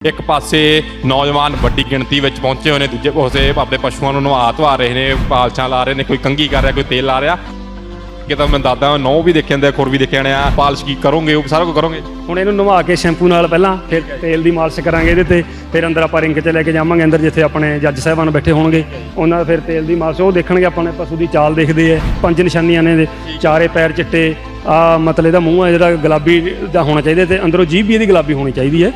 ਇੱਕ ਪਾਸੇ ਨੌਜਵਾਨ ਵੱਡੀ ਗਿਣਤੀ ਵਿੱਚ ਪਹੁੰਚੇ ਹੋਏ ਨੇ, ਦੂਜੇ ਪਾਸੇ ਆਪਣੇ ਪਸ਼ੂਆਂ ਨੂੰ ਨਵਾ ਧਵਾ ਰਹੇ ਨੇ, ਪਾਲਛਾਂ ਲਾ ਰਹੇ ਨੇ, ਕੋਈ ਕੰਗੀ ਕਰ ਰਿਹਾ, ਕੋਈ ਤੇਲ ਲਾ ਰਿਹਾ। ਕਿਤਾ ਮੈਂ ਦਾਦਾ ਨੌ ਵੀ ਦੇਖਿਆ ਜਾਂਦੇ ਖੁਰ ਵੀ ਦੇਖੇ ਜਾਣੇ ਆ ਪਾਲਿਸ਼ ਕੀ ਕਰੋਗੇ, ਉਹ ਸਾਰਾ ਕੁਝ ਕਰੋਗੇ। ਹੁਣ ਇਹਨੂੰ ਨਵਾ ਕੇ ਸ਼ੈਂਪੂ ਨਾਲ ਪਹਿਲਾਂ, ਫਿਰ ਤੇਲ ਦੀ ਮਾਲਿਸ਼ ਕਰਾਂਗੇ ਇਹਦੇ ਤੇ, ਫਿਰ ਅੰਦਰ ਆਪਾਂ ਰਿੰਗ 'ਚ ਲੈ ਕੇ ਜਾਵਾਂਗੇ, ਅੰਦਰ ਜਿੱਥੇ ਆਪਣੇ ਜੱਜ ਸਾਹਿਬਾਨ ਬੈਠੇ ਹੋਣਗੇ, ਉਹਨਾਂ ਦਾ ਫਿਰ ਤੇਲ ਦੀ ਮਾਲਿਸ਼, ਉਹ ਦੇਖਣਗੇ ਆਪਣੇ ਪਸ਼ੂ ਦੀ ਚਾਲ ਦੇਖਦੇ ਆ, ਪੰਜ ਨਿਸ਼ਾਨੀਆਂ ਨੇ ਇਹਦੇ, ਚਾਰੇ ਪੈਰ ਚਿੱਟੇ ਆ ਮਤਲਬ ਇਹਦਾ ਮੂੰਹ ਹੈ ਜਿਹੜਾ ਗੁਲਾਬੀ ਦਾ ਹੋਣਾ ਚਾਹੀਦਾ ਤੇ ਅੰਦਰੋਂ ਜੀਭ ਵੀ ਇਹਦੀ ਗੁਲਾਬੀ ਹੋਣੀ ਚਾਹੀਦੀ ਹੈ।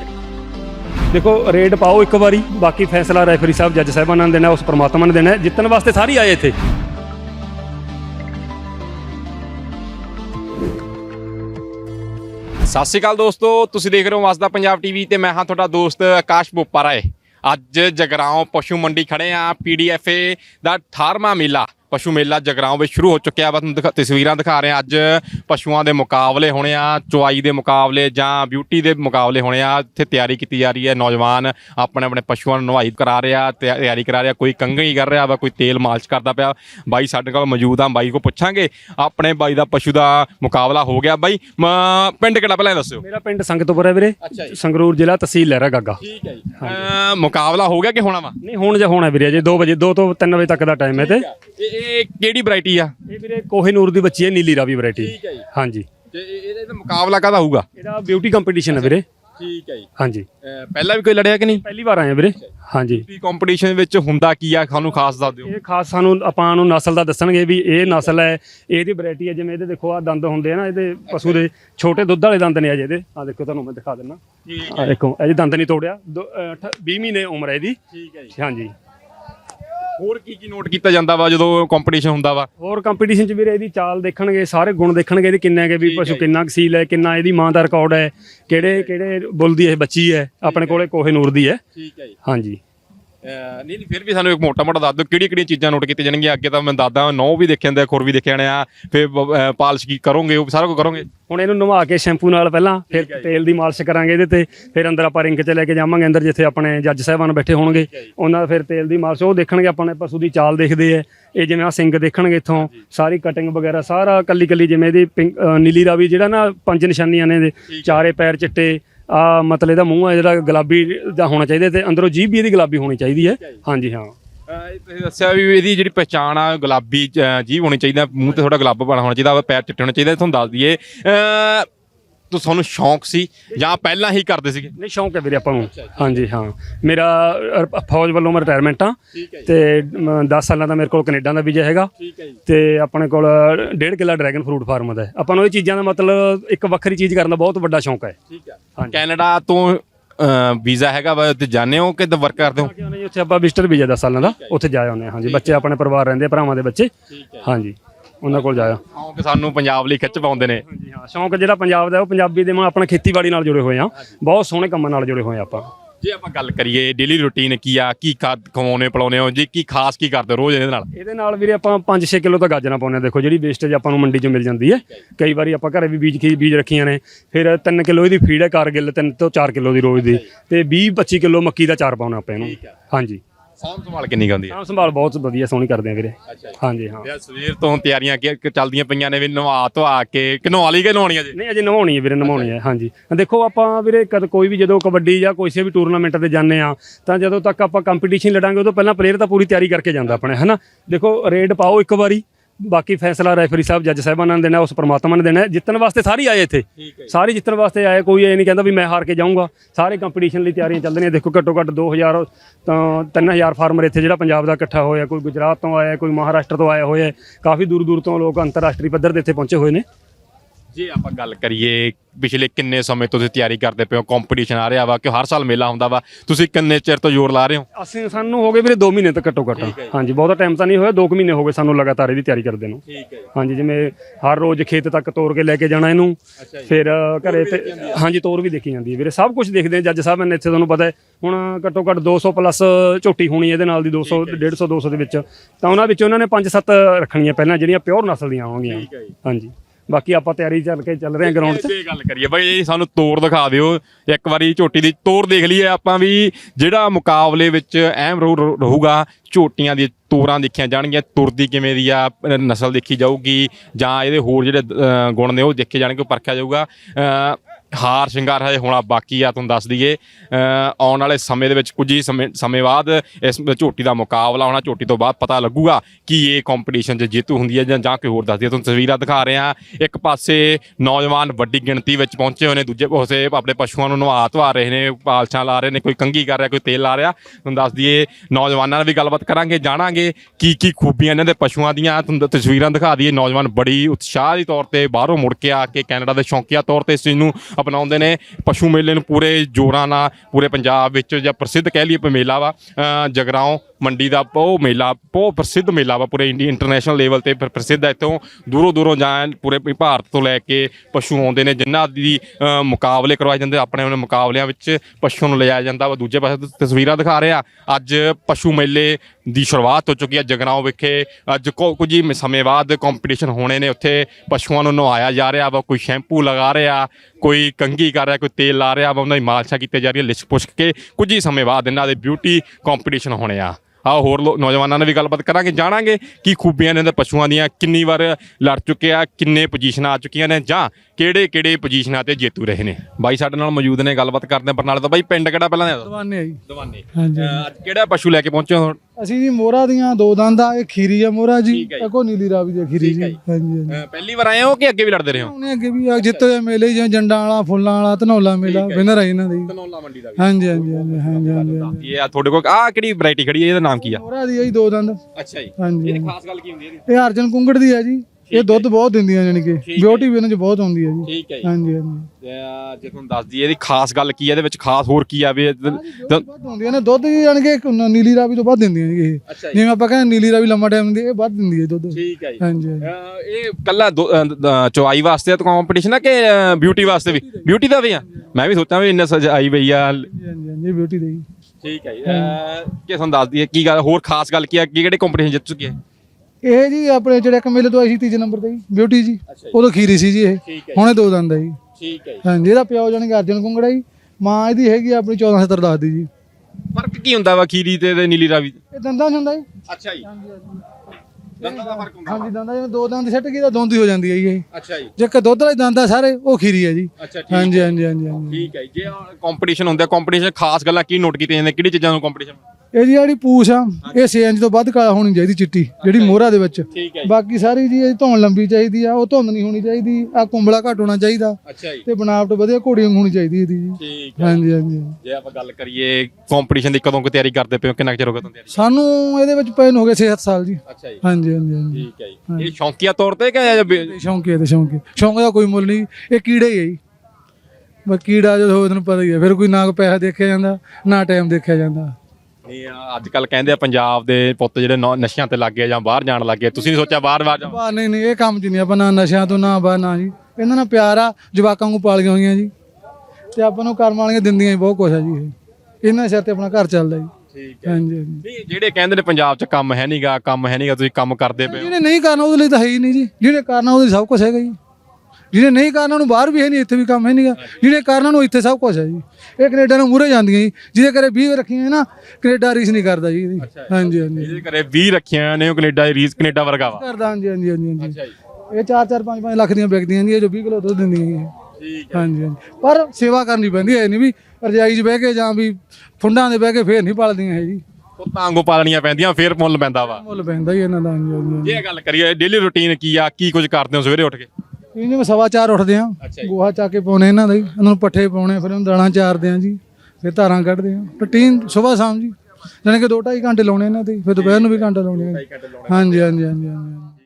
ਦੇਖੋ, ਰੇਡ ਪਾਓ ਇੱਕ ਵਾਰੀ, ਬਾਕੀ ਫੈਸਲਾ ਰੈਫਰੀ ਸਾਹਿਬ, ਜੱਜ ਸਾਹਿਬਾਨਾਂ ਨੇ ਦੇਣਾ, ਉਸ ਪ੍ਰਮਾਤਮਾ ਨੇ ਦੇਣਾ, ਜਿੱਤਣ ਵਾਸਤੇ ਸਾਰੇ ਆਏ ਇੱਥੇ। ਸਤਿ ਸ਼੍ਰੀ ਅਕਾਲ ਦੋਸਤੋ, ਤੁਸੀਂ ਦੇਖ ਰਹੇ ਹੋ ਵਸਦਾ ਪੰਜਾਬ ਟੀਵੀ ਤੇ ਮੈਂ ਹਾਂ ਤੁਹਾਡਾ ਦੋਸਤ ਆਕਾਸ਼ ਬੋਪਾ ਰਾਏ ਅੱਜ ਜਗਰਾਉਂ ਪਸ਼ੂ ਮੰਡੀ ਖੜੇ ਆ, ਪੀਡੀਐਫਏ ਦਾ 18ਵਾਂ ਮੇਲਾ। ਪਸ਼ੂ ਮੇਲਾ ਜਗਰਾਉਂ ਵਿੱਚ ਸ਼ੁਰੂ ਹੋ ਚੁੱਕਿਆ ਵਾ। ਤੁਹਾਨੂੰ ਦਿਖਾ- ਤਸਵੀਰਾਂ ਦਿਖਾ ਰਹੇ ਆ ਅੱਜ ਪਸ਼ੂਆਂ ਦੇ ਮੁਕਾਬਲੇ ਹੋਣੇ ਆ ਚੁਆਈ ਦੇ ਮੁਕਾਬਲੇ ਜਾਂ ਬਿਊਟੀ ਦੇ ਮੁਕਾਬਲੇ ਹੋਣੇ ਆ। ਇੱਥੇ ਤਿਆਰੀ ਕੀਤੀ ਜਾ ਰਹੀ ਹੈ। ਨੌਜਵਾਨ ਆਪਣੇ ਆਪਣੇ ਪਸ਼ੂਆਂ ਨੂੰ ਨਵਾਈ ਕਰਾ ਰਿਹਾ ਤਿਆ- ਤਿਆਰੀ ਕਰਾ ਰਿਹਾ। ਕੋਈ ਕੰਘੀ ਕਰ ਰਿਹਾ ਵਾ ਕੋਈ ਤੇਲ ਮਾਲਿਸ਼ ਕਰਦਾ ਪਿਆ। ਬਾਈ ਸਾਡੇ ਕੋਲ ਮੌਜੂਦ ਆ। ਬਾਈ ਕੋ ਪੁੱਛਾਂਗੇ ਆਪਣੇ ਬਾਈ ਦਾ ਪਸ਼ੂ ਦਾ ਮੁਕਾਬਲਾ ਹੋ ਗਿਆ। ਬਾਈ ਮ- ਪਿੰਡ ਕਿਹੜਾ ਪਹਿਲਾਂ ਇਹ ਦੱਸਿਓ? ਮੇਰਾ ਪਿੰਡ ਸੰਗਤਪੁਰ ਹੈ ਵੀਰੇ। ਅੱਛਾ ਜੀ। ਸੰਗਰੂਰ ਜ਼ਿਲ੍ਹਾ ਤਹਿਸੀਲ ਲਹਿਰਾ ਗਾਗਾ। ਠੀਕ ਹੈ ਜੀ। ਮੁਕਾਬਲਾ ਹੋ ਗਿਆ ਕਿ ਹੋਣਾ ਵਾ? ਨਹੀਂ ਹੁਣ ਜੇ ਹੋਣਾ ਵੀਰੇ ਜੇ 2 ਵਜੇ 2 ਤੋਂ 3 ਵਜੇ ਤੱਕ ਦਾ ਟਾਈਮ ਹੈ ਤੇ। ਇਹ ਇਹ ਕਿਹੜੀ ਵੈਰਾਈਟੀ ਆ? ਇਹ ਵੀਰੇ ਕੋਹੇਨੂਰ ਦੀ ਬੱਚੀ ਹੈ ਨੀਲੀ ਰਾਵੀ ਵੈਰਾਈਟੀ ਠੀਕ ਹੈ ਜੀ। ਹਾਂਜੀ। ਤੇ ਇਹਦੇ ਤੇ ਮੁਕਾਬਲਾ ਕਾਹਦਾ ਹੋਊਗਾ? ਇਹਦਾ ਬਿਊਟੀ ਕੰਪੀਟੀਸ਼ਨ ਹੈ ਵੀਰੇ। ਠੀਕ ਹੈ ਜੀ। ਹਾਂਜੀ। ਪਹਿਲਾਂ ਵੀ ਕੋਈ ਲੜਿਆ ਕਿ ਨਹੀਂ? ਪਹਿਲੀ ਵਾਰ ਆਏ ਵੀਰੇ। ਹਾਂਜੀ। ਵੀ ਕੰਪੀਟੀਸ਼ਨ ਵਿੱਚ ਹੁੰਦਾ ਕੀ ਆ? ਸਾਨੂੰ ਖਾਸ ਦੱਸ ਦਿਓ। ਇਹ ਖਾਸ ਸਾਨੂੰ ਆਪਾਂ ਨੂੰ ਨਸਲ ਦਾ ਦੱਸਣਗੇ ਵੀ ਇਹ ਨਸਲ ਹੈ ਇਹਦੀ ਵੈਰਾਈਟੀ ਹੈ। ਜਿਵੇਂ ਇਹਦੇ ਦੇਖੋ ਆ ਦੰਦ ਹੁੰਦੇ ਆ ਨਾ ਇਹਦੇ ਪਸ਼ੂ ਦੇ ਛੋਟੇ ਦੁੱਧ ਵਾਲੇ ਦੰਦ ਨੇ ਅਜੇ ਇਹਦੇ। ਆ ਦੇਖੋ ਤੁਹਾਨੂੰ ਮੈਂ ਦਿਖਾ ਦਿੰਦਾ। ਠੀਕ ਆ ਦੇਖੋ ਅਜੇ ਦੰਦ ਨਹੀਂ ਤੋੜਿਆ। 20 ਮਹੀਨੇ ਉਮਰ ਹੈ ਇਹਦੀ। ਠੀਕ ਹੈ ਜੀ। ਹਾਂਜੀ। ਹੋਰ ਕੀ ਕੀ ਨੋਟ ਕੀਤਾ ਜਾਂਦਾ ਵਾ ਜਦੋਂ ਕੰਪੀਟੀਸ਼ਨ ਹੁੰਦਾ ਵਾ? ਹੋਰ ਕੰਪੀਟੀਸ਼ਨ ਚ ਵੀਰੇ ਇਹਦੀ ਚਾਲ ਦੇਖਣਗੇ ਸਾਰੇ ਗੁਣ ਦੇਖਣਗੇ ਇਹਦੇ ਕਿੰਨੇ ਹੈਗੇ ਵੀ ਪਸ਼ੂ ਕਿੰਨਾ ਕਸੀਲ ਹੈ ਕਿੰਨਾ ਇਹਦੀ ਮਾਂ ਦਾ ਰਿਕਾਰਡ ਹੈ ਕਿਹੜੇ ਕਿਹੜੇ ਬੁੱਲ ਦੀ ਇਹ ਬੱਚੀ ਹੈ ਆਪਣੇ ਕੋਲੇ ਕੋਹੇਨੂਰ ਦੀ ਹੈ। ਠੀਕ ਹੈ ਜੀ। ਹਾਂਜੀ। ਨਹੀਂ ਨਹੀਂ ਫਿਰ ਵੀ ਸਾਨੂੰ ਇੱਕ ਮੋਟਾ ਮੋਟਾ ਦੱਸ ਦਿਓ ਕਿਹੜੀ ਕਿਹੜੀਆਂ ਚੀਜ਼ਾਂ ਨੋਟ ਕੀਤੀਆਂ ਜਾਣਗੀਆਂ। ਅੱਗੇ ਤਾਂ ਮੈਂ ਦਾਦਾ ਨੌ ਵੀ ਦੇਖੇ ਜਾਂਦੇ ਖੁਰ ਵੀ ਦੇਖੇ ਜਾਣੇ ਆ ਫਿਰ ਪਾਲਿਸ਼ ਕੀ ਕਰੋਗੇ ਉਹ ਸਾਰਾ ਕੁਝ ਕਰੋਗੇ। ਹੁਣ ਇਹਨੂੰ ਨਵਾ ਕੇ ਸ਼ੈਂਪੂ ਨਾਲ ਪਹਿਲਾਂ ਫਿਰ ਤੇਲ ਦੀ ਮਾਲਿਸ਼ ਕਰਾਂਗੇ ਇਹਦੇ ਤੇ ਫਿਰ ਅੰਦਰ ਆਪਾਂ ਰਿੰਗ 'ਚ ਲੈ ਕੇ ਜਾਵਾਂਗੇ ਅੰਦਰ ਜਿੱਥੇ ਆਪਣੇ ਜੱਜ ਸਾਹਿਬਾਨ ਬੈਠੇ ਹੋਣਗੇ। ਉਹਨਾਂ ਦਾ ਫਿਰ ਤੇਲ ਦੀ ਮਾਲਿਸ਼ ਉਹ ਦੇਖਣਗੇ ਆਪਣੇ ਪਸ਼ੂ ਦੀ ਚਾਲ ਦੇਖਦੇ ਆ। ਇਹ ਜਿਵੇਂ ਆ ਸਿੰਗ ਦੇਖਣਗੇ ਇੱਥੋਂ ਸਾਰੀ ਕਟਿੰਗ ਵਗੈਰਾ ਸਾਰਾ ਕੱਲੀ ਕੱਲੀ ਜਿਵੇਂ ਇਹਦੀ ਨੀਲੀ ਰਾਵੀ ਜਿਹੜਾ ਨਾ ਪੰਜ ਨਿਸ਼ਾਨੀਆਂ ਨੇ ਚਾਰੇ ਪੈਰ ਚਿੱਟੇ ਆ ਮਤਲਬ ਇਹਦਾ ਮੂੰਹ ਹੈ ਜਿਹੜਾ ਗੁਲਾਬੀ ਦਾ ਹੋਣਾ ਚਾਹੀਦਾ ਤੇ ਅੰਦਰੋਂ ਜੀਭ ਵੀ ਇਹਦੀ ਗੁਲਾਬੀ ਹੋਣੀ ਚਾਹੀਦੀ ਹੈ। ਹਾਂਜੀ ਹਾਂ। ਅਹ ਤੁਸੀਂ ਦੱਸਿਆ ਵੀ ਇਹਦੀ ਜਿਹੜੀ ਪਛਾਣ ਆ ਗੁਲਾਬੀ ਅਹ ਜੀਭ ਹੋਣੀ ਚਾਹੀਦਾ ਮੂੰਹ ਤੇ ਥੋੜਾ ਗੁਲਾਬ ਬਣਾ ਹੋਣਾ ਚਾਹੀਦਾ ਪੈਰ ਚਿੱਟੇ ਹੋਣੇ ਚਾਹੀਦੇ ਤੁਹਾਨੂੰ ਦੱਸ ਦਈਏ। ਅਹ ਤੂੰ ਤੁਹਾਨੂੰ ਸ਼ੌਂਕ ਸੀ ਜਾਂ ਪਹਿਲਾਂ ਹੀ ਕਰਦੇ ਸੀਗੇ? ਨਹੀਂ ਸ਼ੌਂਕ ਹੈ ਵੀਰੇ ਆਪਾਂ ਨੂੰ। ਹਾਂਜੀ ਹਾਂ। ਮੇਰਾ ਅ, ਫੌਜ ਵੱਲੋਂ ਮੈਂ ਰਿਟਾਇਰਮੈਂਟ ਆ ਤੇ 10 ਸਾਲਾਂ ਦਾ ਮੇਰੇ ਕੋਲ ਕੈਨੇਡਾ ਦਾ ਵੀਜ਼ਾ ਹੈਗਾ। ਤੇ ਆਪਣੇ ਕੋਲ ਡੇਢ ਕਿੱਲਾ ਡਰੈਗਨ ਫਰੂਟ ਫਾਰਮ ਦਾ ਹੈ। ਆਪਾਂ ਨੂੰ ਇਹ ਚੀਜ਼ਾਂ ਦਾ ਮਤਲਬ ਇੱਕ ਵੱਖਰੀ ਚੀਜ਼ ਕਰਨ ਦਾ ਬਹੁਤ ਵੱਡਾ ਸ਼ੌਂਕ ਹੈ। ਠੀਕ ਹੈ। ਹਾਂਜੀ। ਕੈਨੇਡਾ ਤੋਂ ਵੀਜ਼ਾ ਹੈਗਾ ਵਾ ਤੇ ਜਾਣੇ ਹੋ ਕਿ ਵਰਕ ਕਰਦੇ ਹੋ? ਉੱਥੇ ਆਪਾਂ ਵਿਜ਼ਟਰ ਵੀਜ਼ਾ 10 ਸਾਲਾਂ ਦਾ। ਉੱਥੇ ਜਾ ਆਉਂਦੇ ਹਾਂ ਹਾਂਜੀ। ਬੱਚੇ ਆਪਣੇ ਪਰਿਵਾਰ ਰਹਿੰਦੇ ਆ, ਭਰਾਵਾਂ ਦੇ ਬੱਚੇ। ਹਾਂਜੀ। ਉਹਨਾਂ ਕੋਲ ਜਾਇਆ। ਸ਼ੌਂਕ ਸਾਨੂੰ ਪੰਜਾਬ ਲਈ ਖਿੱਚ ਪਾਉਂਦੇ ਨੇ। ਹਾਂਜੀ ਹਾਂ ਸ਼ੌਂਕ ਜਿਹੜਾ ਪੰਜਾਬ ਦਾ ਉਹ ਪੰਜਾਬੀ ਦੇ ਮੈਂ ਆਪਣਾ ਖੇਤੀਬਾੜੀ ਨਾਲ ਜੁੜੇ ਹੋਏ ਆ। ਬਹੁਤ ਸੋਹਣੇ ਕੰਮਾਂ ਨਾਲ ਜੁੜੇ ਹੋਏ ਆ ਆਪਾਂ। ਜੇ ਆਪਾਂ ਗੱਲ ਕਰੀਏ ਡੇਲੀ ਰੁਟੀਨ ਕੀ ਆ ਕੀ ਖਾ ਖਵਾਉਣੇ ਪਿਲਾਉਣੇ ਹੋ ਜੀ ਕੀ ਖਾਸ ਕੀ ਕਰਦੇ ਹੋ ਰੋਜ਼ ਇਹਦੇ ਨਾਲ? ਇਹਦੇ ਨਾਲ ਵੀਰੇ ਆਪਾਂ 5-6 ਕਿਲੋ ਤਾਂ ਗਾਜਰਾਂ ਪਾਉਂਦੇ ਹਾਂ ਦੇਖੋ ਜਿਹੜੀ ਵੇਸਟੇਜ ਆਪਾਂ ਨੂੰ ਮੰਡੀ 'ਚੋਂ ਮਿਲ ਜਾਂਦੀ ਹੈ। ਕਈ ਵਾਰੀ ਆਪਾਂ ਘਰੇ ਵੀ ਬੀਜ ਕੀ ਬੀਜ ਰੱਖੀਆਂ ਨੇ। ਫਿਰ 3 ਕਿਲੋ ਇਹਦੀ ਫੀਡ ਹੈ ਕਾਰਗਿਲ 3 ਤੋਂ 4 ਕਿਲੋ ਦੀ ਰੋਜ਼ ਦੀ। ਤੇ 20-25 ਕਿਲੋ ਮੱਕੀ ਦਾ ਚਾਰ ਪਾਉਣਾ ਆਪਾਂ ਇਹਨੂੰ। ਹਾਂਜੀ। ਸਾਂਭ ਸੰਭਾਲ ਕਿੰਨੀ ਹੁੰਦੀ ਹੈ? ਸਾਂਭ ਸੰਭਾਲ ਬਹੁਤ ਵਧੀਆ ਸੋਹਣੀ ਕਰਦੇ ਆ ਵੀਰੇ। ਹਾਂਜੀ ਹਾਂ। ਤੇ ਸਵੇਰ ਤੋਂ ਤਿਆਰੀਆਂ ਕੀ ਕੀ ਚੱਲਦੀਆਂ ਪਈਆਂ ਨੇ ਵੀ ਨਵਾ ਧਵਾ ਕੇ ਕਿ ਨਵਾ ਲਈ ਕਿ ਨਵਾਉਣੀਆਂ ਜੀ ਨਹੀਂ ਅਜੇ ਨਵਾਉਣੀ ਹੈ ਵੀਰੇ ਨਵਾਉਣੀ ਹੈ ਹਾਂਜੀ। ਦੇਖੋ ਆਪਾਂ ਵੀਰੇ ਕਦ ਕੋਈ ਵੀ ਜਦੋਂ ਕਬੱਡੀ ਜਾਂ ਕਿਸੇ ਵੀ ਟੂਰਨਾਮੈਂਟ ਤੇ ਜਾਂਦੇ ਆ ਤਾਂ ਜਦੋਂ ਤੱਕ ਆਪਾਂ ਕੰਪੀਟੀਸ਼ਨ ਲੜਾਂਗੇ ਉਦੋਂ ਪਹਿਲਾਂ ਪਲੇਅਰ ਤਾਂ ਪੂਰੀ ਤਿਆਰੀ ਕਰਕੇ ਜਾਂਦਾ ਆਪਣੇ ਹਨਾ ਦੇਖੋ ਰੇਡ ਪਾਓ ਇੱਕ ਵਾਰੀ ਬਾਕੀ ਫੈਸਲਾ ਰੈਫਰੀ ਸਾਹਿਬ ਜੱਜ ਸਾਹਿਬਾਨਾਂ ਨੇ ਦੇਣਾ ਉਸ ਪ੍ਰਮਾਤਮਾ ਨੇ ਦੇਣਾ। ਜਿੱਤਣ ਵਾਸਤੇ ਸਾਰੇ ਆਏ ਇੱਥੇ। ਸਾਰੇ ਜਿੱਤਣ ਵਾਸਤੇ ਆਏ ਕੋਈ ਇਹ ਨਹੀਂ ਕਹਿੰਦਾ ਵੀ ਮੈਂ ਹਾਰ ਕੇ ਜਾਊਂਗਾ। ਸਾਰੇ ਕੰਪੀਟੀਸ਼ਨ ਲਈ ਤਿਆਰੀਆਂ ਚੱਲ ਰਹੀਆਂ। ਦੇਖੋ ਘੱਟੋ ਘੱਟ 2000 ਤਾਂ 3000 ਫਾਰਮਰ ਇੱਥੇ ਜਿਹੜਾ ਪੰਜਾਬ ਦਾ ਇਕੱਠਾ ਹੋਇਆ ਕੋਈ ਗੁਜਰਾਤ ਤੋਂ ਆਇਆ ਕੋਈ ਮਹਾਰਾਸ਼ਟਰ ਤੋਂ ਆਇਆ ਹੋਇਆ ਕਾਫੀ ਦੂਰ ਦੂਰ ਤੋਂ ਲੋਕ ਅੰਤਰਰਾਸ਼ਟਰੀ ਪੱਧਰ ਤੇ ਇੱਥੇ ਪਹੁੰਚੇ ਹੋਏ ਨੇ। ਜੇ ਆਪਾਂ ਗੱਲ ਕਰੀਏ ਪਿਛਲੇ ਕਿੰਨੇ ਸਮੇਂ ਤੋਂ ਤੁਸੀਂ ਤਿਆਰੀ ਕਰਦੇ ਪਏ ਹੋ ਕੰਪੀਟੀਸ਼ਨ ਆ ਰਿਹਾ ਵਾ ਕਿ ਹਰ ਸਾਲ ਮੇਲਾ ਹੁੰਦਾ ਵਾ ਤੁਸੀਂ ਕਿੰਨੇ ਚਿਰ ਤੋਂ ਜ਼ੋਰ ਲਾ ਰਹੇ ਹੋ? ਅਸੀਂ ਸਾਨੂੰ ਹੋ ਗਏ ਵੀਰੇ 2 ਮਹੀਨੇ ਤੱਕ ਘੱਟੋ ਘੱਟ। ਹਾਂਜੀ ਬਹੁਤਾ ਟਾਈਮ ਤਾਂ ਨਹੀਂ ਹੋਇਆ 2 ਮਹੀਨੇ ਹੋ ਗਏ ਸਾਨੂੰ ਲਗਾਤਾਰ ਇਹਦੀ ਤਿਆਰੀ ਕਰਦੇ ਨੂੰ। ਠੀਕ ਹੈ ਹਾਂਜੀ ਜਿਵੇਂ ਹਰ ਰੋਜ਼ ਖੇਤ ਤੱਕ ਤੋਰ ਕੇ ਲੈ ਕੇ ਜਾਣਾ ਇਹਨੂੰ ਫਿਰ ਘਰੇ ਤੇ ਹਾਂਜੀ ਤੋਰ ਵੀ ਦੇਖੀ ਜਾਂਦੀ ਹੈ ਵੀਰੇ। ਸਭ ਕੁਝ ਦੇਖਦੇ ਆ ਜੱਜ ਸਾਹਿਬ ਨੇ ਇੱਥੇ ਤੁਹਾਨੂੰ ਪਤਾ ਹੈ ਹੁਣ ਘੱਟੋ ਘੱਟ 200 ਪਲੱਸ ਝੋਟੀ ਹੋਣੀ ਇਹਦੇ ਨਾਲ ਦੀ 200 150 200 ਦੇ ਵਿੱਚ। ਤਾਂ ਉਹਨਾਂ ਵਿੱਚ ਉਹਨਾਂ ਨੇ 5-7 ਰੱਖਣੀਆਂ ਪਹਿਲਾਂ ਜਿਹੜੀਆਂ ਪਿਓਰ ਨਸਲ ਦੀਆਂ ਹੋਣਗੀਆਂ। ਹਾਂਜੀ। ਬਾਕੀ ਆਪਾਂ ਤਿਆਰੀ ਚੱਲ ਕੇ ਚੱਲ ਰਹੇ ਹਾਂ ਗਰਾਊਂਡ 'ਚ ਤੇ ਗੱਲ ਕਰੀਏ ਬਾਈ ਇਹ ਸਾਨੂੰ ਤੋਰ ਦਿਖਾ ਦਿਓ। ਇੱਕ ਵਾਰੀ ਝੋਟੀ ਦੀ ਤੋਰ ਦੇਖ ਲਈਏ ਆਪਾਂ ਵੀ ਜਿਹੜਾ ਮੁਕਾਬਲੇ ਵਿੱਚ ਅਹਿਮ ਰਹੂ- ਰਹੂ- ਰਹੂਗਾ ਝੋਟੀਆਂ ਦੀ ਤੋਰਾਂ ਦੇਖੀਆਂ ਜਾਣਗੀਆਂ ਤੁਰਦੀ ਕਿਵੇਂ ਦੀ ਆ ਅਹ ਨਸਲ ਦੇਖੀ ਜਾਊਗੀ ਜਾਂ ਇਹਦੇ ਹੋਰ ਜਿਹੜੇ ਅਹ, ਗੁਣ ਨੇ ਉਹ ਦੇਖੇ ਜਾਣਗੇ ਉਹ ਪਰਖਿਆ ਜਾਊਗਾ। ਅਹ, ਹਾਰ ਸ਼ਿੰਗਾਰ ਹਜੇ ਹੋਣਾ ਬਾਕੀ ਆ, ਤੁਹਾਨੂੰ ਦੱਸ ਦਈਏ। ਆਉਣ ਵਾਲੇ ਸਮੇਂ ਦੇ ਵਿੱਚ ਕੁਝ ਹੀ ਸਮੇਂ ਸਮੇਂ ਬਾਅਦ ਇਸ ਝੋਟੀ ਦਾ ਮੁਕਾਬਲਾ ਹੋਣਾ, ਝੋਟੀ ਤੋਂ ਬਾਅਦ ਪਤਾ ਲੱਗੂਗਾ ਕਿ ਇਹ ਕੰਪੀਟੀਸ਼ਨ 'ਚ ਜੇਤੂ ਹੁੰਦੀ ਹੈ ਜਾਂ ਜਾਂ ਕੋਈ ਹੋਰ ਦੱਸਦੀ ਹੈ ਤੁਹਾਨੂੰ ਤਸਵੀਰਾਂ ਦਿਖਾ ਰਹੇ ਹਾਂ। ਇੱਕ ਪਾਸੇ ਨੌਜਵਾਨ ਵੱਡੀ ਗਿਣਤੀ ਵਿੱਚ ਪਹੁੰਚੇ ਹੋਏ ਨੇ, ਦੂਜੇ ਪਾਸੇ ਆਪਣੇ ਪਸ਼ੂਆਂ ਨੂੰ ਨਵਾ ਧਵਾ ਰਹੇ ਨੇ, ਪਾਲਛਾਂ ਲਾ ਰਹੇ ਨੇ, ਕੋਈ ਕੰਗੀ ਕਰ ਰਿਹਾ, ਕੋਈ ਤੇਲ ਲਾ ਰਿਹਾ। ਤੁਹਾਨੂੰ ਦੱਸ ਦਈਏ, ਨੌਜਵਾਨਾਂ ਨਾਲ ਵੀ ਗੱਲਬਾਤ ਕਰਾਂਗੇ, ਜਾਣਾਂਗੇ ਕੀ ਕੀ ਖੂਬੀਆਂ ਇਹਨਾਂ ਦੇ ਪਸ਼ੂਆਂ ਦੀਆਂ। ਤੁਹਾਨੂੰ ਤਸਵੀਰਾਂ ਦਿਖਾ ਦਈਏ, ਨੌਜਵਾਨ ਬੜੀ ਉਤਸ਼ਾਹ ਦੀ ਤੌਰ ਤੇ ਬਾਹਰੋਂ ਮੁੜ ਕੇ ਆ ਕੇ ਕੈਨੇਡਾ ਦੇ ਸ਼ੌਂਕੀਆ ਤੌਰ ਤੇ ਇਸ ਚੀਜ਼ ਨੂੰ ਅਪਣਾਉਂਦੇ ਨੇ। ਪਸ਼ੂ ਮੇਲੇ ਨੂੰ ਪੂਰੇ ਜੋਰਾਂ ਨਾਲ ਪੂਰੇ ਪੰਜਾਬ ਵਿੱਚ ਜਾਂ ਪ੍ਰਸਿੱਧ ਕਹਿ ਲਈਏ ਮੇਲਾ ਵਾ ਅ, ਮੰਡੀ ਦਾ ਉਹ ਮੇਲਾ ਬਹੁਤ ਪ੍ਰਸਿੱਧ ਮੇਲਾ ਵਾ ਪੂਰੇ ਇੰਡੀ ਇੰਟਰਨੈਸ਼ਨਲ ਲੈਵਲ ਤੇ ਪ੍ਰਸਿੱਧ ਹੈ। ਇੱਥੋਂ ਦੂਰੋਂ ਦੂਰੋਂ ਜਾਂ ਪੂਰੇ ਭਾਰਤ ਤੋਂ ਲੈ ਕੇ ਪਸ਼ੂ ਆਉਂਦੇ ਨੇ ਜਿਨ੍ਹਾਂ ਦੀ ਮੁਕਾਬਲੇ ਕਰਵਾਏ ਜਾਂਦੇ ਆਪਣੇ ਆਪਣੇ ਮੁਕਾਬਲਿਆਂ ਵਿੱਚ ਪਸ਼ੂ ਨੂੰ ਲਿਜਾਇਆ ਜਾਂਦਾ ਵਾ। ਦੂਜੇ ਪਾਸੇ ਤਸਵੀਰਾਂ ਦਿਖਾ ਰਿਹਾ ਅੱਜ ਪਸ਼ੂ ਮੇਲੇ ਦੀ ਸ਼ੁਰੂਆਤ ਹੋ ਚੁੱਕੀ ਹੈ ਜਗਰਾਓਂ ਵਿਖੇ। ਅੱਜ ਕੁ- ਕੁਝ ਹੀ ਸਮੇਂ ਬਾਅਦ ਕੰਪੀਟੀਸ਼ਨ ਹੋਣੇ ਨੇ ਉੱਥੇ ਪਸ਼ੂਆਂ ਨੂੰ ਨਵਾਇਆ ਜਾ ਰਿਹਾ ਵਾ ਕੋਈ ਸ਼ੈਂਪੂ ਲਗਾ ਰਿਹਾ ਕੋਈ ਕੰਘੀ ਕਰ ਰਿਹਾ, ਕੋਈ ਤੇਲ ਲਾ ਰਿਹਾ ਵਾ, ਉਹਨਾਂ ਦੀ ਮਾਲਸ਼ਾ ਕੀਤੀ ਜਾ ਰਹੀ ਹੈ ਲਿਸ਼ ਪੁਸ਼ਕ ਕੇ ਕੁਝ ਹੀ ਸਮੇਂ ਬਾਅਦ ਇਹਨਾਂ ਦੇ ਬਿਊਟੀ ਕੰਪੀਟੀਸ਼ਨ ਹੋਣੇ ਆ। ਆਓ ਹੋਰ ਲੋ- ਨੌਜਵਾਨਾਂ ਨਾਲ ਵੀ ਗੱਲਬਾਤ ਕਰਾਂਗੇ, ਜਾਣਾਂਗੇ ਕਿ ਖੂਬੀਆਂ ਨੇ ਇਹਨਾਂ ਪਸ਼ੂਆਂ ਦੀਆਂ ਕਿੰਨੀ ਵਾਰ ਲੜ ਚੁੱਕੇ ਆ, ਕਿੰਨੇ ਪੋਜੀਸ਼ਨਾਂ ਆ ਚੁੱਕੀਆਂ ਨੇ ਜਾਂ ਕਿਹੜੇ ਕਿਹੜੇ ਪੋਜੀਸ਼ਨਾਂ ਤੇ ਜੇਤੂ ਰਹੇ ਨੇ? ਬਾਈ ਸਾਡੇ ਨਾਲ ਮੌਜੂਦ ਨੇ ਗੱਲਬਾਤ ਕਰਦੇ ਆ ਬਰਨਾਲੇ ਤੋਂ। ਬਾਈ ਪਿੰਡ ਕਿਹੜਾ ਪਹਿਲਾਂ ਦੱਸੋ ਦਵਾਨੇ ਆ ਜੀ। ਦਵਾਨੇ। ਹਾਂਜੀ। ਅੱਜ ਕਿਹੜਾ ਪਸ਼ੂ ਲੈ ਕੇ ਪਹੁੰਚੇ ਹੋ ਅਸੀਂ ਜੀ ਮੋਹਰਾ ਦੀਆਂ ਦੋ ਦੰਦ ਇਹ ਖੀਰੀ ਆ ਮੋਹਰਾ ਜੀ ਠੀਕ ਹੈ ਜੀ। ਇੱਕੋ ਨੀਲੀ ਰਾਵੀ ਦੀ ਖੀਰੀ ਠੀਕ ਹੈ ਜੀ। ਜੀ। ਹਾਂਜੀ ਅਹ ਪਹਿਲੀ ਵਾਰ ਆਏ ਹੋ ਕਿ ਅੱਗੇ ਵੀ ਲੜਦੇ ਰਹੇ ਹੋ? ਉਹਨੇ ਅੱਗੇ ਵੀ ਆ ਜਿੱਤੇ ਮੇਲੇ ਜਿਵੇਂ ਜੰਡਾਂ ਵਾਲਾ ਫੁੱਲਾਂ ਵਾਲਾ ਧਨੌਲਾ ਮੇਲਾ ਵਿਨਰ ਆ ਇਹਨਾਂ ਦੇ ਜੀ। ਤਨੌਲਾ ਮੰਡੀ ਦਾ ਹਾਂਜੀ ਹਾਂਜੀ ਹਾਂਜੀ ਹਾਂਜੀ ਹਾਂਜੀ ਹਾਂਜੀ। ਇਹ ਆ ਤੁਹਾਡੇ ਕੋਲ। ਆ ਕਿਹੜੀ ਵੈਰਾਈਟੀ ਖੜੀ ਹੈ? ਇਹਦਾ ਨਾਮ ਕੀ ਆ? ਮੋਹਰਾ ਦੀ ਆ ਜੀ ਦੋ ਦੰਦ। ਅੱਛਾ ਜੀ। ਹਾਂਜੀ ਇਹਦੀ ਖਾਸ ਗੱਲ ਕੀ ਹੁੰਦੀ ਹੈ ਇਹ ਅਰਜਨ ਕੁੰਗੜ ਦੀ ਆ ਜੀ। ਇਹ ਦੁੱਧ ਬਹੁਤ ਦਿੰਦੀਆਂ ਜਾਨੀ ਕਿ ਬਿਊਟੀ ਵੀ ਇਹਨਾਂ 'ਚ ਬਹੁਤ ਆਉਂਦੀ ਆ ਜੀ। ਠੀਕ ਹੈ ਜੀ। ਹਾਂਜੀ ਹਾਂਜੀ। ਅਹ ਜੇ ਤੁਹਾਨੂੰ ਦੱਸ ਦਈਏ ਇਹਦੀ ਖਾਸ ਗੱਲ ਕੀ ਹੈ ਇਹਦੇ ਵਿੱਚ ਖਾਸ ਹੋਰ ਕੀ ਆ ਵੀ ਇਹ- ਤਾਂ- ਵੱਧ ਹੁੰਦੀਆਂ ਨੇ। ਦੁੱਧ ਜਾਣੀ ਕਿ ਨ- ਨੀਲੀ ਰਾਵੀ ਤੋਂ ਵੱਧ ਦਿੰਦੀਆਂ ਜੀ ਇਹ। ਅੱਛਾ ਜਿਵੇਂ ਆਪਾਂ ਕਹਿੰਦੇ ਨੀਲੀ ਰਾਵੀ ਲੰਮਾ ਟਾਈਮ ਦਿੰਦੀ ਹੈ, ਇਹ ਵੱਧ ਦਿੰਦੀ ਹੈ ਦੁੱਧ। ਠੀਕ ਹੈ ਜੀ। ਹਾਂਜੀ ਹਾਂਜੀ। ਅਹ ਇਹ ਕੱਲਾ ਦੋ- ਅਹ ਦ- ਚਵਾਈ ਵਾਸਤੇ ਕੰਪੀਟੀਸ਼ਨ ਆ ਕਿ ਬਿਊਟੀ ਵਾਸਤੇ ਵੀ? ਬਿਊਟੀ ਦਾ ਵੀ ਆ? ਮੈਂ ਵੀ ਸੋਚਾਂ ਵੀ ਇੰਨੇ ਸਜਾਈ ਪਈ ਆ। ਹਾਂਜੀ ਹਾਂਜੀ ਹਾਂਜੀ ਬਿਊਟੀ ਦੇ ਜੀ ਠੀਕ ਹੈ ਜੀ। ਅਹ ਕੀ ਤੁਹਾਨੂੰ ਦੱਸ ਦਈਏ ਕੀ ਗੱਲ ਹੋਰ ਖਾਸ ਗੱਲ ਕੀ ਆ? ਕੀ ਕਿਹੜੇ ਕੰਪੀਟੀਸ਼ਨ ਜਿੱਤ ਚੁੱਕੀ ਹੈ? ਇਹ ਜੀ ਆਪਣੇ ਜਿਹੜੇ ਇੱਕ ਮੇਲੇ ਤੋਂ ਆਈ ਸੀ ਤੀਜੇ ਨੰਬਰ ਤੇ ਜੀ ਬਿਊਟੀ ਜੀ। ਅੱਛਾ ਉਦੋਂ ਖੀਰੀ ਸੀ ਜੀ ਇਹ। ਠੀਕ ਹੈ ਹੁਣੇ ਦੋ ਦੰਦ ਜੀ। ਠੀਕ ਹੈ ਹਾਂਜੀ ਇਹਦਾ ਪਿਓ ਕਿ ਅਰਜਨ ਕੁੰਗੜਾ ਜੀ। ਮਾਂ ਇਹਦੀ ਹੈਗੀ ਆ ਆਪਣੀ 1470 ਦੱਸਦੀ ਜੀ। ਫ਼ਰਕ ਕੀ ਹੁੰਦਾ ਵਾ ਖੀਰੀ ਤੇ ਤੇ ਨੀਲੀ ਰਾਵੀ ਇਹ ਦੰਦਾਂ 'ਚ ਹੁੰਦਾ ਜੀ। ਅੱਛਾ ਜੀ। ਦੰਦਾਂ ਦਾ ਫ਼ਰਕ ਹੁੰਦਾ ਹਾਂਜੀ ਦੰਦਾਂ ਜਿਵੇਂ ਦੋ ਦੰਦ ਸਿੱਟ ਗਈ ਤਾਂ ਦੋਂਦੀ ਹੋ ਜਾਂਦੀ ਹੈ ਜੀ ਇਹ। ਅੱਛਾ ਜੀ। ਜੇ ਕਿ ਦੁੱਧ ਵਾਲੇ ਦੰਦ ਆ ਸਾਰੇ ਉਹ ਖੀਰੀ ਹੈ ਜੀ। ਅੱਛਾ ਠੀਕ ਹਾਂਜੀ ਹਾਂਜੀ ਹਾਂਜੀ ਹਾਂਜੀ। ਠੀਕ ਹੈ ਜੀ। ਜੇ ਕੰਪੀਟੀਸ਼ਨ ਹੁੰਦਾ ਕੰਪੀਟੀਸ਼ਨ ਖਾਸ ਗੱਲਾਂ ਕੀ ਨੋਟ ਕੀਤੀਆਂ ਜਾਂਦੀਆਂ? ਕਿਹੜੀ ਚੀਜ਼ਾਂ ਨੂੰ ਕੰਪੀਟੀਸ਼ਨ ਇਹ ਜੀ ਜਿਹੜੀ ਪੂਛ ਆ ਇਹ 6 ਇੰਚ ਤੋਂ ਵੱਧ ਕਾਲਾ ਹੋਣੀ ਚਾਹੀਦੀ ਚਿੱਟੀ ਜਿਹੜੀ ਮੋਹਰਾ ਦੇ ਵਿੱਚ। ਠੀਕ ਹੈ ਬਾਕੀ ਸਾਰੀ ਜੀ ਇਹ ਧੌਣ ਲੰਬੀ ਚਾਹੀਦੀ ਆ ਉਹ ਧੁੰਦ ਨਹੀਂ ਹੋਣੀ ਚਾਹੀਦੀ ਆ ਕੁੰਬਲਾ ਘੱਟ ਹੋਣਾ ਚਾਹੀਦਾ। ਅੱਛਾ ਜੀ। ਤੇ ਬਣਾਵਟ ਵਧੀਆ ਘੋੜੀ ਵਾਂਗ ਹੋਣੀ ਚਾਹੀਦੀ ਇਹਦੀ ਜੀ। ਠੀਕ ਹੈ ਹਾਂਜੀ ਹਾਂਜੀ। ਜੇ ਆਪਾਂ ਗੱਲ ਕਰੀਏ ਕੰਪੀਟੀਸ਼ਨ ਦੀ ਕਦੋਂ ਕੁ ਤਿਆਰੀ ਕਰਦੇ ਪਏ ਹੋ ਕਿੰਨਾ ਕੁ ਚਿਰ ਹੋ ਗਿਆ ਤੁਹਾਨੂੰ ਤਿਆਰੀ ਸਾਨੂੰ ਇਹਦੇ ਵਿੱਚ ਪੈਨ ਹੋ ਗਏ 6-7 ਸਾਲ ਜੀ। ਅੱਛਾ ਜੀ। ਹਾਂਜੀ ਹਾਂਜੀ ਹਾਂਜੀ। ਠੀਕ ਹੈ ਜੀ। ਇਹ ਸ਼ੌਂਕੀਆ ਤੌਰ ਤੇ ਕਿ ਜਾਂ ਬੇ- ਤੇ ਸ਼ੌਂਕੀ ਹੈ ਤੇ ਸ਼ੌਂਕੀ। ਸ਼ੌਂਕ ਦਾ ਕੋਈ ਮੁੱਲ ਨਹੀਂ। ਇਹ ਕੀੜਾ ਹੀ ਹੈ ਜੀ। ਬਸ ਕੀੜਾ ਜਦੋਂ ਹੋਵੇ ਤੁਹਾਨੂੰ ਪਤਾ ਹੀ ਹੈ ਫਿਰ ਕੋਈ ਨਾ ਕੋਈ ਪੈਸਾ ਦੇਖਿਆ ਜਾਂਦਾ ਨਾ ਟਾਈਮ ਦੇਖਿਆ ਜਾਂਦਾ। ਨਹੀਂ ਅੱਜ ਕੱਲ ਕਹਿੰਦੇ ਆ ਪੰਜਾਬ ਦੇ ਪੁੱਤ ਜਿਹੜੇ ਨੌ- ਨਸ਼ਿਆਂ ਤੇ ਲੱਗ ਗਏ ਜਾਂ ਬਾਹਰ ਜਾਣ ਲੱਗ ਗਏ। ਤੁਸੀਂ ਨਹੀਂ ਸੋਚਿਆ ਬਾਹਰ ਬਾਹਰ ਜਾਓ? ਬਾ ਨਹੀਂ ਨਹੀਂ ਇਹ ਕੰਮ ਚ ਨਹੀਂ ਆਪਾਂ ਨਾ ਨਸ਼ਿਆਂ ਤੋਂ ਨਾ ਬਾ ਨਾ ਜੀ। ਇਹਨਾਂ ਨਾਲ ਪਿਆਰ ਆ ਜਵਾਕਾਂ ਨੂੰ ਪਾਲੀਆਂ ਹੋਈਆਂ ਜੀ। ਤੇ ਆਪਾਂ ਨੂੰ ਕਰਮ ਵਾਲੀਆਂ ਦਿੰਦੀਆਂ ਹੀ ਬਹੁਤ ਕੁਛ ਆ ਜੀ ਇਹ। ਇਹਨਾਂ ਸਿਰ ਤੇ ਆਪਣਾ ਘਰ ਚੱਲਦਾ ਜੀ। ਠੀਕ ਹਾਂਜੀ ਹਾਂਜੀ। ਨਹੀਂ ਜਿਹੜੇ ਕਹਿੰਦੇ ਨੇ ਪੰਜਾਬ 'ਚ ਕੰਮ ਹੈ ਨਹੀਂਗਾ ਕੰਮ ਹੈ ਨਹੀਂਗਾ ਤੁਸੀਂ ਕੰਮ ਕਰਦੇ ਪਏ ਹੋ। ਜਿਹਨੇ ਨਹੀਂ ਕਰਨਾ ਉਹਦੇ ਲਈ ਤਾਂ ਹੈ ਹੀ ਨਹੀਂ ਜੀ। ਜਿਹਨੇ ਕਰਨਾ ਉਹਦੇ ਲਈ ਸਭ ਕੁਝ ਹੈਗਾ ਜੀ। ਜਿਹਨੇ ਨਹੀਂ ਕਰਨਾ ਉਹਨੂੰ ਬਾਹਰ ਵੀ ਹੈ ਨਹੀਂ ਇੱਥੇ ਵੀ ਕੰਮ ਹੈ ਨਹੀਂਗਾ ਜਿਹਨੇ ਕਰਨਾ ਉਹਨੂੰ ਇੱਥੇ ਸਭ ਕੁਝ ਹੈ ਜੀ। ਇਹ ਕੈਨੇਡਾ ਨੂੰ ਮੂਰੇ ਜਾਂਦੀਆਂ ਜੀ। ਜਿਹਦੇ ਘਰੇ 20 ਰੱਖੀਆਂ ਨਾ ਕੈਨੇਡਾ ਰੀਸ ਨਹੀਂ ਕਰਦਾ ਜੀ ਹਾਂਜੀ ਹਾਂਜੀ। ਇਹਦੇ ਘਰੇ 20 ਰੱਖੀਆਂ ਨੇ ਉਹ ਕੈਨੇਡਾ ਦੀ ਰੀਸ ਕੈਨੇਡਾ ਵਰਗਾ ਵਾ। ਕਰਦਾ ਹਾਂਜੀ ਹਾਂਜੀ ਹਾਂਜੀ ਅੱਛਾ ਜੀ। ਇਹ 4 4 5 5 ਲੱਖ ਦੀਆਂ ਵਿਕਦੀਆਂ ਜੀ ਇਹ ਜੋ 20 ਕਿਲੋ ਦੁੱਧ ਦਿੰਦੀਆਂ ਜੀ। ਠੀਕ ਹਾਂਜੀ ਹਾਂਜੀ। ਪਰ ਸੇਵਾ ਕਰਨੀ ਪੈਂਦੀ ਹੈ ਨਹੀਂ ਵੀ ਰਜਾਈ 'ਚ ਬਹਿ ਕੇ ਜਾਂ ਵੀ ਫੁੰਡਾਂ ਦੇ ਬਹਿ ਕੇ ਫੇਰ ਨਹੀਂ ਪਾਲਦੀਆਂ ਹੈ ਜੀ। ਪੁੱਤਾਂ ਵਾਂਗੂ ਪਾਲਣੀਆਂ ਪੈਂਦੀਆਂ ਫੇਰ ਮੁੱਲ ਪੈਂਦਾ ਵਾ। ਮੁੱਲ ਪੈਂਦਾ ਹੀ ਇਹਨਾਂ ਦਾ ਹਾਂਜੀ ਹਾਂਜੀ ਹਾਂਜੀ। ਜੇ ਗੱਲ ਕਰੀਏ ਡੇਲੀ ਰੁਟੀਨ ਕੀ ਆ ਕੀ ਕੁਝ ਕਰਦੇ ਹੋ ਸਵੇਰੇ ਉੱਠ ਕੇ? ਇਹ ਜਿਵੇਂ ਸਵਾ ਚਾਰ ਉੱਠਦੇ ਆ ਜੀ। ਗੋਹਾ ਚੱਕ ਕੇ ਪਾਉਣੇ ਇਹਨਾਂ ਦਾ। ਹੀ ਇਹਨਾਂ ਨੂੰ ਪੱਠੇ ਪਾਉਣੇ ਫਿਰ ਉਹਨੂੰ ਦਾਣਾ ਚਾਰਦੇ ਆ ਜੀ। ਫਿਰ ਧਾਰਾਂ ਕੱਢਦੇ ਆ ਰੁਟੀਨ ਸਵੇਰ ਸ਼ਾਮ ਜੀ। ਜਾਣੀ ਕਿ 2 2.5 ਘੰਟੇ ਲਾਉਣੇ ਇਹਨਾਂ ਤੇ ਫਿਰ ਦੁਪਹਿਰ ਨੂੰ ਵੀ ਘੰਟਾ ਲਾਉਣੇ। ਹਾਂਜੀ ਹਾਂਜੀ ਹਾਂਜੀ ਹਾਂਜੀ।